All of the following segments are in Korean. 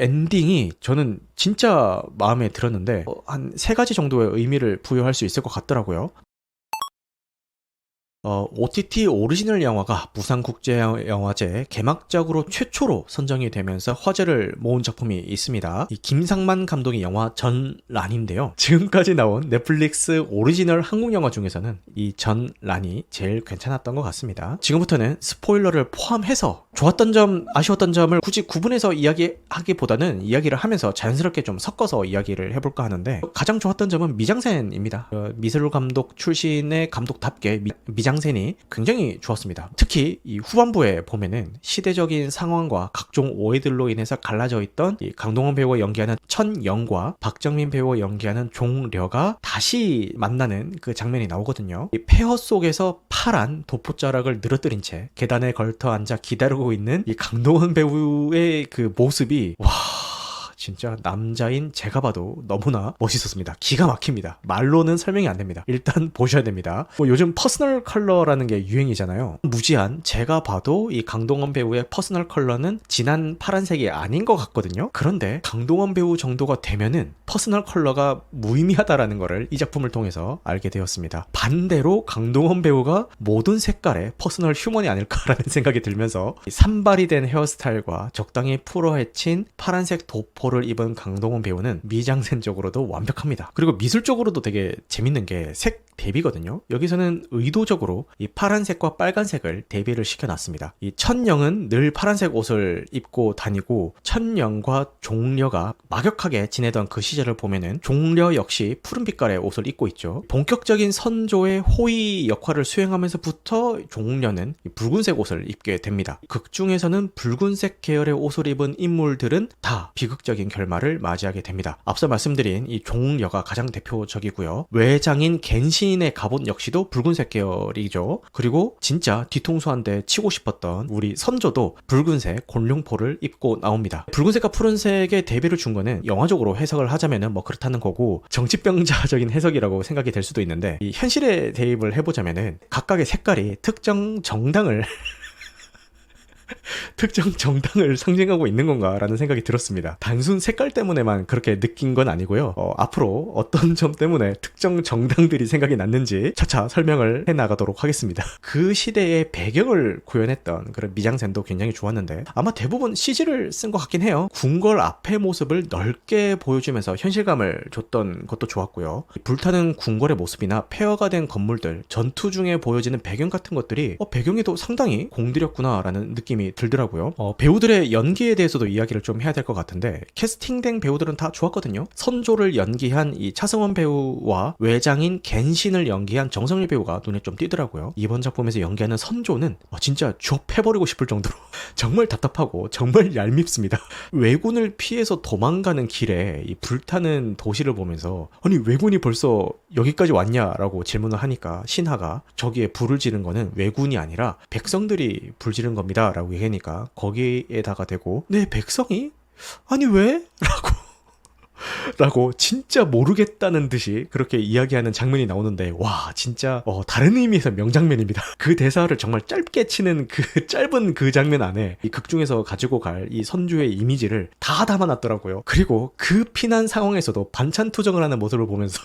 엔딩이 저는 진짜 마음에 들었는데 한 세 가지 정도의 의미를 부여할 수 있을 것 같더라고요. 어, OTT 오리지널 영화가 부산국제영화제 개막작으로 최초로 선정이 되면서 화제를 모은 작품이 있습니다. 이 김상만 감독의 영화 전란인데요. 지금까지 나온 넷플릭스 오리지널 한국 영화 중에서는 이 전란이 제일 괜찮았던 것 같습니다. 지금부터는 스포일러를 포함해서 좋았던 점, 아쉬웠던 점을 굳이 구분해서 이야기하기보다는 이야기를 하면서 자연스럽게 좀 섞어서 이야기를 해볼까 하는데 가장 좋았던 점은 미장센입니다. 어, 미술 감독 출신의 감독답게 미, 미장 센이 굉장히 좋았습니다. 특히 이 후반부에 보면은 시대적인 상황과 각종 오해들로 인해서 갈라져 있던 이 강동원 배우가 연기하는 천영과 박정민 배우가 연기하는 종려가 다시 만나는 그 장면이 나오거든요. 이 폐허 속에서 파란 도포자락을 늘어뜨린 채 계단에 걸터 앉아 기다리고 있는 이 강동원 배우의 그 모습이 와 진짜 남자인 제가 봐도 너무나 멋있었습니다. 기가 막힙니다. 말로는 설명이 안 됩니다. 일단 보셔야 됩니다. 뭐 요즘 퍼스널 컬러라는 게 유행이잖아요. 무지한 제가 봐도 이 강동원 배우의 퍼스널 컬러는 진한 파란색이 아닌 것 같거든요. 그런데 강동원 배우 정도가 되면은 퍼스널 컬러가 무의미하다라는 것을 이 작품을 통해서 알게 되었습니다. 반대로 강동원 배우가 모든 색깔의 퍼스널 휴먼이 아닐까라는 생각이 들면서 이 산발이 된 헤어스타일과 적당히 풀어헤친 파란색 도포 를 입은 강동원 배우는 미장센적으로도 완벽합니다. 그리고 미술적으로도 되게 재밌는 게 색 대비거든요. 여기서는 의도적으로 이 파란색과 빨간색을 대비를 시켜놨습니다. 이 천영은 늘 파란색 옷을 입고 다니고 천영과 종려가 막역하게 지내던 그 시절을 보면은 종려 역시 푸른 빛깔의 옷을 입고 있죠. 본격적인 선조의 호위 역할을 수행하면서부터 종려는 붉은색 옷을 입게 됩니다. 극 중에서는 붉은색 계열의 옷을 입은 인물들은 다 비극적인 결말을 맞이하게 됩니다. 앞서 말씀드린 이 종려가 가장 대표적이고요. 외장인 겐신의 갑옷 역시도 붉은색 계열이죠. 그리고 진짜 뒤통수 한 대 치고 싶었던 우리 선조도 붉은색 곤룡포를 입고 나옵니다. 붉은색과 푸른색의 대비를 준 거는 영화적으로 해석을 하자면은 뭐 그렇다는 거고 정치병자적인 해석이라고 생각이 될 수도 있는데 이 현실에 대입을 해보자면은 각각의 색깔이 특정 정당을 특정 정당을 상징하고 있는 건가라는 생각이 들었습니다. 단순 색깔 때문에만 그렇게 느낀 건 아니고요. 어, 앞으로 어떤 점 때문에 특정 정당들이 생각이 났는지 차차 설명을 해 나가도록 하겠습니다. 그 시대의 배경을 구현했던 그런 미장센도 굉장히 좋았는데 아마 대부분 CG를 쓴 것 같긴 해요. 궁궐 앞의 모습을 넓게 보여주면서 현실감을 줬던 것도 좋았고요. 불타는 궁궐의 모습이나 폐허가 된 건물들, 전투 중에 보여지는 배경 같은 것들이 어, 배경에도 상당히 공들였구나라는 느낌이 들더라고요. 어, 배우들의 연기에 대해서도 이야기를 좀 해야 될 것 같은데 캐스팅된 배우들은 다 좋았거든요. 선조를 연기한 이 차승원 배우와 외장인 겐신을 연기한 정성일 배우가 눈에 좀 띄더라고요. 이번 작품에서 연기하는 선조는 어, 진짜 좁해버리고 싶을 정도로 정말 답답하고 정말 얄밉습니다. 왜군을 피해서 도망가는 길에 이 불타는 도시를 보면서 아니 왜군이 벌써 여기까지 왔냐라고 질문을 하니까 신하가 저기에 불을 지른 거는 왜군이 아니라 백성들이 불 지른 겁니다라고 얘기하니까 거기에다가 대고 네 백성이 아니 왜? 라고 라고 진짜 모르겠다는 듯이 그렇게 이야기하는 장면이 나오는데 와 진짜 어, 다른 의미에서 명장면입니다. 그 대사를 정말 짧게 치는 그 짧은 그 장면 안에 이 극 중에서 가지고 갈 이 선주의 이미지를 다 담아놨더라고요. 그리고 그 피난 상황에서도 반찬 투정을 하는 모습을 보면서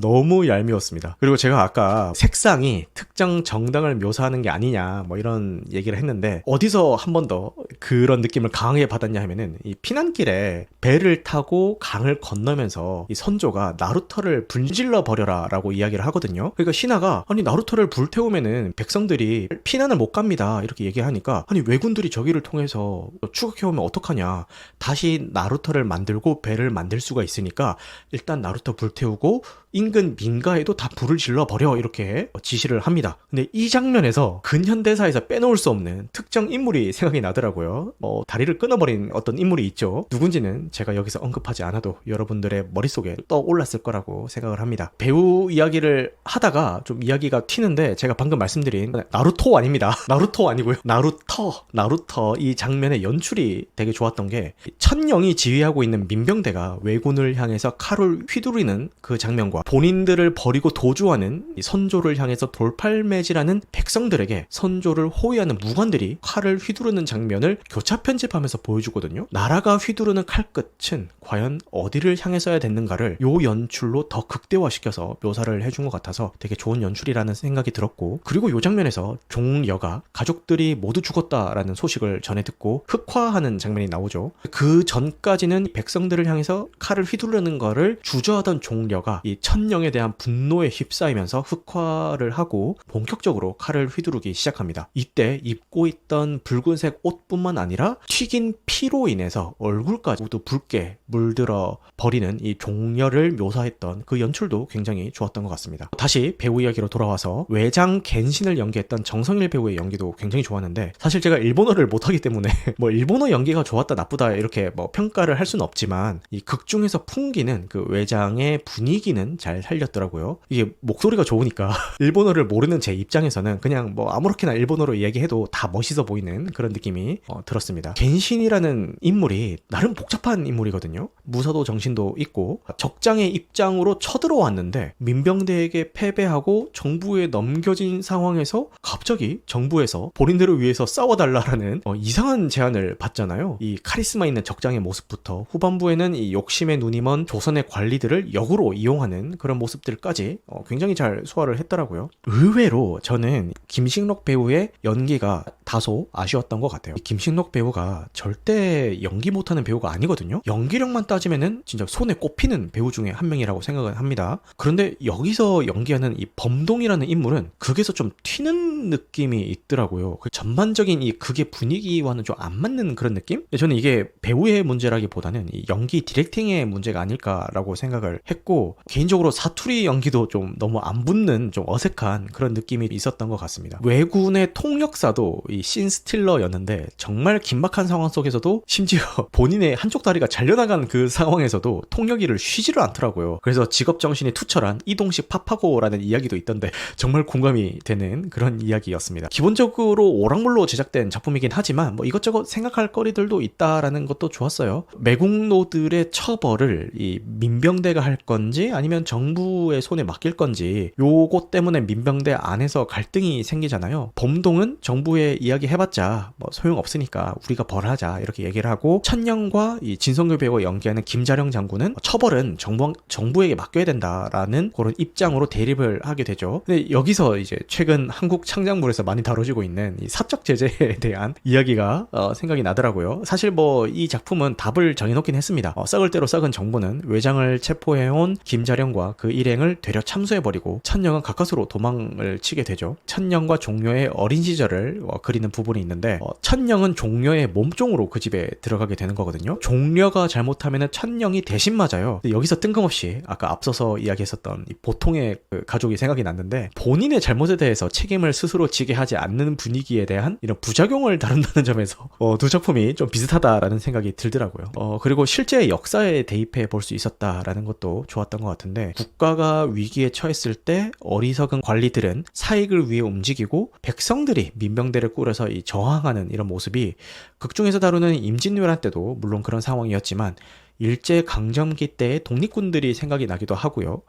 너무 얄미웠습니다. 그리고 제가 아까 색상이 특정 정당을 묘사하는 게 아니냐 뭐 이런 얘기를 했는데 어디서 한 번 더 그런 느낌을 강하게 받았냐 하면은 이 피난길에 배를 타고 강을 건너면서 이 선조가 나루터를 불질러 버려라라고 이야기를 하거든요. 그러니까 신하가 아니 나루터를 불태우면은 백성들이 피난을 못 갑니다 이렇게 얘기하니까 아니 왜군들이 저기를 통해서 추격해 오면 어떡하냐 다시 나루터를 만들고 배를 만들 수가 있으니까 일단 나루터 불태우고 인근 민가에도 다 불을 질러 버려 이렇게 지시를 합니다. 근데 이 장면에서 근현대사에서 빼놓을 수 없는 특정 인물이 생각이 나더라고요. 어, 다리를 끊어버린 어떤 인물이 있죠. 누군지는 제가 여기서 언급하지 않아도 여러분들의 머릿속에 떠올랐을 거라고 생각을 합니다. 배우 이야기를 하다가 좀 이야기가 튀는데 제가 방금 말씀드린 나루토 아닙니다. 나루토 아니고요. 나루터, 나루터 이 장면의 연출이 되게 좋았던 게 천영이 지휘하고 있는 민병대가 왜군을 향해서 칼을 휘두르는 그 장면과 백성들과 본인들을 버리고 도주하는 이 선조를 향해서 돌팔매질하는 백성들에게 선조를 호위하는 무관들이 칼을 휘두르는 장면을 교차 편집하면서 보여주거든요. 나라가 휘두르는 칼끝은 과연 어디를 향해서야 됐는가를 요 연출로 더 극대화시켜서 묘사를 해준 것 같아서 되게 좋은 연출이라는 생각이 들었고 그리고 요 장면에서 종여가 가족들이 모두 죽었다라는 소식을 전해 듣고 흑화하는 장면이 나오죠. 그 전까지는 백성들을 향해서 칼을 휘두르는 거를 주저하던 종려가 이 천령에 대한 분노에 휩싸이면서 흑화를 하고 본격적으로 칼을 휘두르기 시작합니다. 이때 입고 있던 붉은색 옷뿐만 아니라 튀긴 피로 인해서 얼굴까지 모두 붉게 물들어 버리는 이 종려를 묘사했던 그 연출도 굉장히 좋았던 것 같습니다. 다시 배우 이야기로 돌아와서 외장 겐신을 연기했던 정성일 배우의 연기도 굉장히 좋았는데 사실 제가 일본어를 못하기 때문에 뭐 일본어 연기가 좋았다 나쁘다 이렇게 뭐 평가를 할 수는 없지만 이 극 중에서 풍기는 그 외장의 분위기는 잘 살렸더라고요. 이게 목소리가 좋으니까 일본어를 모르는 제 입장에서는 그냥 뭐 아무렇게나 일본어로 얘기해도 다 멋있어 보이는 그런 느낌이 어, 들었습니다. 겐신이라는 인물이 나름 복잡한 인물이거든요. 무사도 정신도 있고 적장의 입장으로 쳐들어왔는데 민병대에게 패배하고 정부에 넘겨진 상황에서 갑자기 정부에서 본인들을 위해서 싸워달라라는 어, 이상한 제안을 받잖아요. 이 카리스마 있는 적장의 모습부터 후반부에는 이 욕심의 눈이 먼 조선의 관리들을 역으로 이용하 는 그런 모습들까지 어, 굉장히 잘 소화를 했더라고요. 의외로 저는 김식록 배우의 연기가 다소 아쉬웠던 것 같아요. 이 김식록 배우가 절대 연기 못하는 배우가 아니거든요. 연기력만 따지면은 진짜 손에 꼽히는 배우 중에 한 명이라고 생각을 합니다. 그런데 여기서 연기하는 이 범동이라는 인물은 극에서 좀 튀는 느낌이 있더라고요. 그 전반적인 이 극의 분위기와는 좀 안 맞는 그런 느낌? 저는 이게 배우의 문제라기보다는 이 연기 디렉팅의 문제가 아닐까라고 생각을 했고 개인적으로 사투리 연기도 좀 너무 안 붙는 좀 어색한 그런 느낌이 있었던 것 같습니다. 외군의 통역사도 이 신 스틸러였는데 정말 긴박한 상황 속에서도 심지어 본인의 한쪽 다리가 잘려나간 그 상황에서도 통역이를 쉬지를 않더라고요. 그래서 직업 정신이 투철한 이동식 파파고라는 이야기도 있던데 정말 공감이 되는 그런 이야기였습니다. 기본적으로 오락물로 제작된 작품이긴 하지만 뭐 이것저것 생각할 거리들도 있다라는 것도 좋았어요. 매국노들의 처벌을 이 민병대가 할 건지 아니면 정부의 손에 맡길 건지 요것 때문에 민병대 안에서 갈등이 생기잖아요. 범동은 정부에 이야기해봤자 뭐 소용없으니까 우리가 벌하자 이렇게 얘기를 하고 천령과 이 진성규 배우가 연기하는 김자령 장군은 처벌은 정부, 정부에게 맡겨야 된다라는 그런 입장으로 대립을 하게 되죠. 근데 여기서 이제 최근 한국 창작물에서 많이 다뤄지고 있는 이 사적 제재에 대한 이야기가 어, 생각이 나더라고요. 사실 뭐 이 작품은 답을 정해놓긴 했습니다. 어, 썩을 대로 썩은 정부는 외장을 체포해온 김자령 과 그 일행을 되려 참수해버리고 천령은 가까스로 도망을 치게 되죠. 천령과 종료의 어린 시절을 어, 그리는 부분이 있는데 어, 천령은 종료의 몸종으로 그 집에 들어가게 되는 거거든요. 종료가 잘못하면 천령이 대신 맞아요. 여기서 뜬금없이 아까 앞서서 이야기했었던 이 보통의 그 가족이 생각이 났는데 본인의 잘못에 대해서 책임을 스스로 지게 하지 않는 분위기에 대한 이런 부작용을 다룬다는 점에서 어, 두 작품이 좀 비슷하다라는 생각이 들더라고요. 어, 그리고 실제 역사에 대입해 볼 수 있었다라는 것도 좋았던 것 같은데 국가가 위기에 처했을 때 어리석은 관리들은 사익을 위해 움직이고 백성들이 민병대를 꾸려서 이 저항하는 이런 모습이 극 중에서 다루는 임진왜란 때도 물론 그런 상황이었지만 일제 강점기 때의 독립군들이 생각이 나기도 하고요.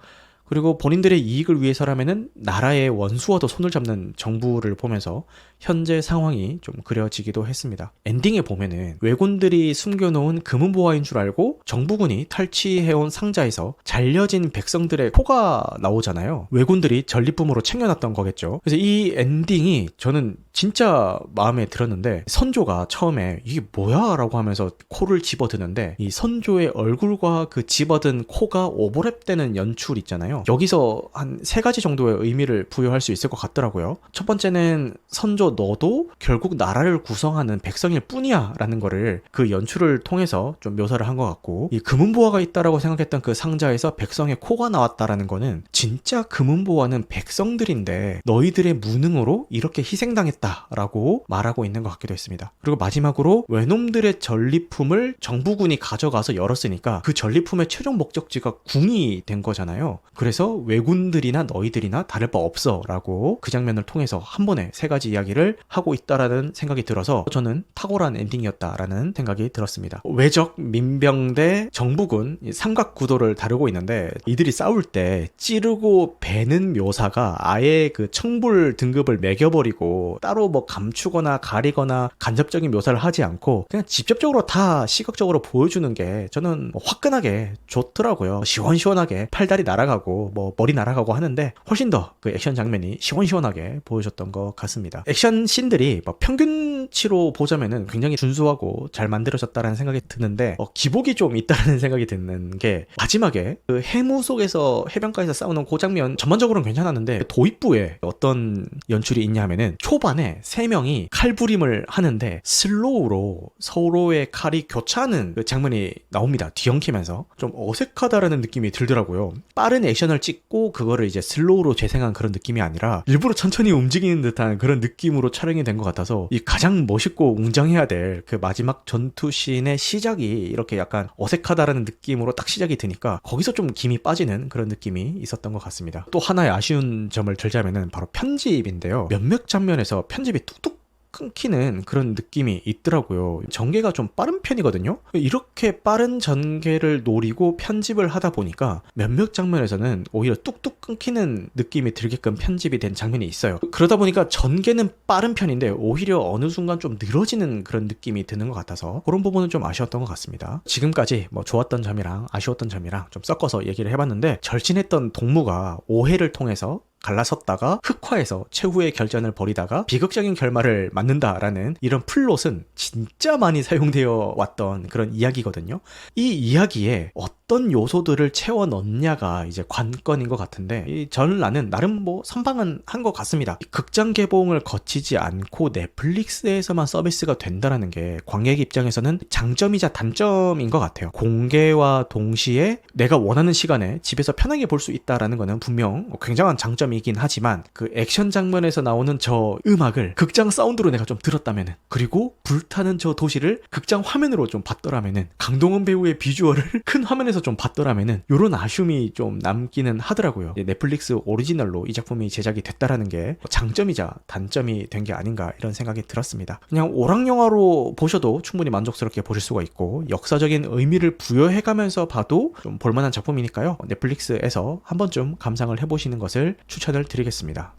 그리고 본인들의 이익을 위해서라면은 나라의 원수와도 손을 잡는 정부를 보면서 현재 상황이 좀 그려지기도 했습니다. 엔딩에 보면은 왜군들이 숨겨놓은 금은보화인 줄 알고 정부군이 탈취해온 상자에서 잘려진 백성들의 코가 나오잖아요. 왜군들이 전리품으로 챙겨놨던 거겠죠. 그래서 이 엔딩이 저는 진짜 마음에 들었는데 선조가 처음에 이게 뭐야? 라고 하면서 코를 집어드는데 이 선조의 얼굴과 그 집어든 코가 오버랩되는 연출 있잖아요. 여기서 한 세 가지 정도의 의미를 부여할 수 있을 것 같더라고요. 첫 번째는 선조 너도 결국 나라를 구성하는 백성일 뿐이야 라는 거를 그 연출을 통해서 좀 묘사를 한 것 같고 이 금은보화가 있다라고 생각했던 그 상자에서 백성의 코가 나왔다라는 거는 진짜 금은보화는 백성들인데 너희들의 무능으로 이렇게 희생당했다라고 말하고 있는 것 같기도 했습니다. 그리고 마지막으로 외놈들의 전리품을 정부군이 가져가서 열었으니까 그 전리품의 최종 목적지가 궁이 된 거잖아요. 그래서 그래서 왜군들이나 너희들이나 다를 바 없어 라고 그 장면을 통해서 한 번에 세 가지 이야기를 하고 있다라는 생각이 들어서 저는 탁월한 엔딩이었다라는 생각이 들었습니다. 외적 민병대 정부군 이 삼각 구도를 다루고 있는데 이들이 싸울 때 찌르고 베는 묘사가 아예 그 청불 등급을 매겨버리고 따로 뭐 감추거나 가리거나 간접적인 묘사를 하지 않고 그냥 직접적으로 다 시각적으로 보여주는 게 저는 뭐 화끈하게 좋더라고요. 시원시원하게 팔다리 날아가고 뭐 머리 날아가고 하는데 훨씬 더 그 액션 장면이 시원시원하게 보여줬던 것 같습니다. 액션 씬들이 뭐 평균치로 보자면은 굉장히 준수하고 잘 만들어졌다라는 생각이 드는데 어, 기복이 좀 있다라는 생각이 드는 게 마지막에 그 해무 속에서 해변가에서 싸우는 그 장면 전반적으로는 괜찮았는데 도입부에 어떤 연출이 있냐 하면은 초반에 세 명이 칼부림을 하는데 슬로우로 서로의 칼이 교차하는 그 장면이 나옵니다. 뒤엉키면서 좀 어색하다라는 느낌이 들더라고요. 빠른 액션 을 찍고 그거를 이제 슬로우로 재생한 그런 느낌이 아니라 일부러 천천히 움직이는 듯한 그런 느낌으로 촬영이 된 것 같아서 이 가장 멋있고 웅장해야 될 그 마지막 전투씬의 시작이 이렇게 약간 어색하다라는 느낌으로 딱 시작이 드니까 거기서 좀 김이 빠지는 그런 느낌이 있었던 것 같습니다. 또 하나의 아쉬운 점을 들자면은 바로 편집인데요. 몇몇 장면에서 편집이 뚝뚝 끊기는 그런 느낌이 있더라고요. 전개가 좀 빠른 편이거든요. 이렇게 빠른 전개를 노리고 편집을 하다 보니까 몇몇 장면에서는 오히려 뚝뚝 끊기는 느낌이 들게끔 편집이 된 장면이 있어요. 그러다 보니까 전개는 빠른 편인데 오히려 어느 순간 좀 늘어지는 그런 느낌이 드는 것 같아서 그런 부분은 좀 아쉬웠던 것 같습니다. 지금까지 뭐 좋았던 점이랑 아쉬웠던 점이랑 좀 섞어서 얘기를 해봤는데 절친했던 동무가 오해를 통해서 갈라섰다가 흑화해서 최후의 결전을 벌이다가 비극적인 결말을 맞는다라는 이런 플롯은 진짜 많이 사용되어 왔던 그런 이야기거든요. 이 이야기에 어떤 요소들을 채워 넣냐가 이제 관건인 것 같은데 이 나는 나름 뭐 선방은 한 것 같습니다. 이 극장 개봉을 거치지 않고 넷플릭스에서만 서비스가 된다라는 게 관객 입장에서는 장점이자 단점인 것 같아요. 공개와 동시에 내가 원하는 시간에 집에서 편하게 볼 수 있다라는 거는 분명 굉장한 장점 이긴 하지만 그 액션 장면에서 나오는 저 음악을 극장 사운드로 내가 좀 들었다면은 그리고 불타는 저 도시를 극장 화면으로 좀 봤더라면은 강동원 배우의 비주얼을 큰 화면에서 좀 봤더라면은 요런 아쉬움이 좀 남기는 하더라고요. 넷플릭스 오리지널로 이 작품이 제작이 됐다라는 게 장점이자 단점이 된 게 아닌가 이런 생각이 들었습니다. 그냥 오락 영화로 보셔도 충분히 만족스럽게 보실 수가 있고 역사적인 의미를 부여해가면서 봐도 좀 볼만한 작품이니까요. 넷플릭스에서 한 번쯤 감상을 해보시는 것을 추천을 드리겠습니다.